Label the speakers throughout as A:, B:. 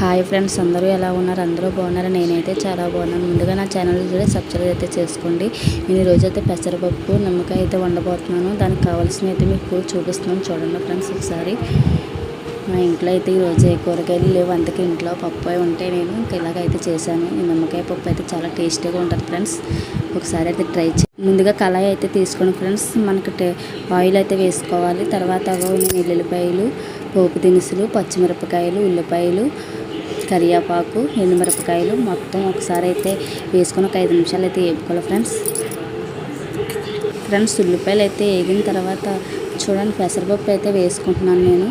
A: Hi friends అందరూ ఎలా ఉన్నారు? అందరూ బాగున్నారు? నేనైతే చాలా బాగున్నాను. ముందుగా నా ఛానల్ కూడా సబ్స్క్రైబ్ అయితే చేసుకోండి. నేను ఈరోజు అయితే పెసరపప్పు నిమ్మకాయ అయితే వండబోతున్నాను. దానికి కావాల్సినవి అయితే మీకు చూపిస్తున్నాను. చూడండి ఫ్రెండ్స్ ఒకసారి. మా ఇంట్లో అయితే ఈరోజు ఏ కూరగాయలు లేవు. అందుకే ఇంట్లో పప్పు ఉంటే నేను ఇలాగైతే చేశాను. ఈ నిమ్మకాయ పప్పు అయితే చాలా టేస్టీగా ఉంటుంది ఫ్రెండ్స్. ఒకసారి అయితే ట్రై చేయండి ముందుగా కళాయి అయితే తీసుకోండి ఫ్రెండ్స్. మనకి టే- ఆయిల్ అయితే వేసుకోవాలి. తర్వాత నేను ఎల్లుల్లిపాయలు పోపు దినుసులు పచ్చిమిరపకాయలు ఉల్లిపాయలు కరివేపాకు ఎండుమిరపకాయలు మొత్తం ఒకసారి అయితే వేసుకొని ఒక ఐదు నిమిషాలు అయితే వేపుకోవాలి ఫ్రెండ్స్. ఫ్రెండ్స్ ఉల్లిపాయలు అయితే వేగిన తర్వాత చూడండి పెసరపప్పు అయితే వేసుకుంటున్నాను నేను.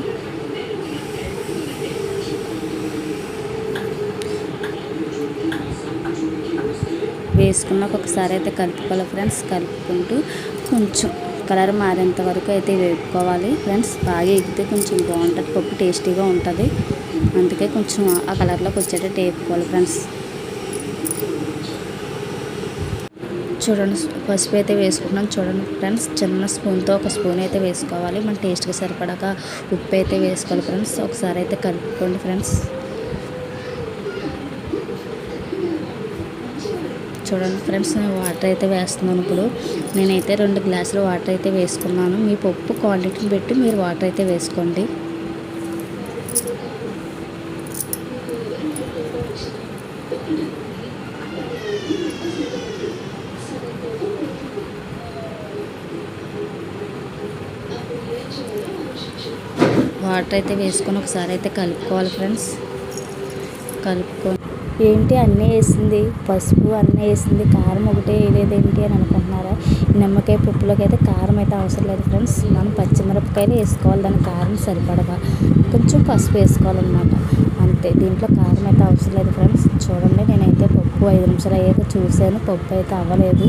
A: వేసుకున్నాక ఒకసారి అయితే కలుపుకోవాలి ఫ్రెండ్స్. కలుపుకుంటూ కొంచెం కలర్ మారేంత వరకు అయితే వేపుకోవాలి ఫ్రెండ్స్. బాగా ఎగితే కొంచెం బాగుంటుంది పప్పు టేస్టీగా ఉంటుంది. అందుకే కొంచెం ఆ కలర్లోకి వచ్చేటట్టు వేపుకోవాలి ఫ్రెండ్స్. చూడండి పసుపు అయితే వేసుకున్నాం చూడండి ఫ్రెండ్స్ చిన్న స్పూన్తో ఒక స్పూన్ అయితే వేసుకోవాలి. మన టేస్ట్కి సరిపడాక ఉప్పు అయితే వేసుకోవాలి ఫ్రెండ్స్. ఒకసారి అయితే కలుపుకోండి ఫ్రెండ్స్. చూడండి ఫ్రెండ్స్ నేను వాటర్ అయితే వేస్తున్నాను ఇప్పుడు. నేనైతే రెండు గ్లాసులు వాటర్ అయితే వేసుకున్నాను. మీ పప్పు క్వాంటిటీని బట్టి మీరు వాటర్ అయితే వేసుకోండి. వాటర్ అయితే వేసుకొని ఒకసారి అయితే కలుపుకోవాలి ఫ్రెండ్స్. కలుపుకొని ఏంటి అన్నీ వేసింది? పసుపు అన్నీ వేసింది. కారం ఒకటే వేయలేదేంటి అని అనుకుంటున్నారా? నిమ్మకాయ పప్పులోకి అయితే కారం అయితే అవసరం లేదు ఫ్రెండ్స్. మనం పచ్చిమిరపకాయలు వేసుకోవాలి. దాని కారం సరిపడగా. కొంచెం పసుపు వేసుకోవాలన్నమాట. అంతే. దీంట్లో కారం అయితే అవసరం లేదు ఫ్రెండ్స్. చూడండి నేనైతే పప్పు ఐదు నిమిషాలు అయ్యాక చూశాను. పప్పు అయితే అవ్వలేదు.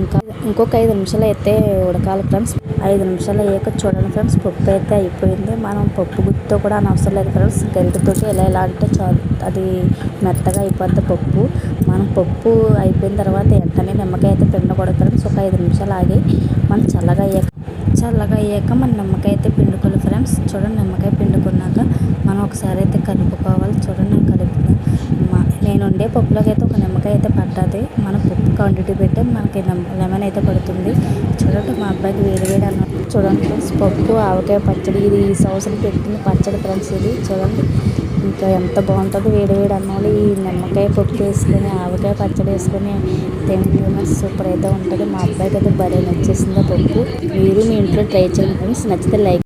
A: ఇంకా ఇంకొక ఐదు నిమిషాలు అయితే ఉడకాలి ఫ్రెండ్స్. ఐదు నిమిషాలు అయ్యాక చూడండి ఫ్రెండ్స్ పప్పు అయితే అయిపోయింది. మనం పప్పు గుత్తితో కూడా అనవసరం లేదు ఫ్రెండ్స్. గరిటతో ఇలా ఇలా అంటే చాలు. అది మెత్తగా అయిపోద్ది పప్పు. మనం పప్పు అయిపోయిన తర్వాత వెంటనే నిమ్మకాయ అయితే పిండకూడదు ఫ్రెండ్స్. ఒక ఐదు నిమిషాలు ఆగి మనం చల్లగా అయ్యాక చల్లగా అయ్యాక మన నిమ్మకాయ అయితే పిండుకోవాలి ఫ్రెండ్స్ చూడండి నిమ్మకాయ పిండుకున్నాక మనం ఒకసారి అయితే కలుపుకోవాలి. చూడండి నేను మా నేను వండే పప్పులోకి అయితే ఒక నిమ్మకాయ అయితే పడ్డది. మన పప్పు క్వాంటిటీ పెట్టి మనకి లెమన్ అయితే పడుతుంది. చూడండి మా అబ్బాయికి వేడి వేడి అన్నట్టు చూడండి ఫ్రెండ్స్ పప్పు ఆవకాయ పచ్చడి ఇది ఈ సంవత్సరం పెట్టిన పచ్చడి ఫ్రెండ్స్ ఇది. చూడండి. ఇంకా ఎంత బాగుంటుందో వేడి వేడి అన్నంలో ఈ నిమ్మకాయ పప్పు వేసుకొని ఆవకాయ పచ్చడి వేసుకొని తింటే సూపర్ అయితే ఉంటుంది. మా అబ్బాయికి అయితే భలే నచ్చేసింది ఆ పప్పు. మీరు మీ ఇంట్లో ట్రై చేయండి ఫ్రెండ్స్. నచ్చితే లైక్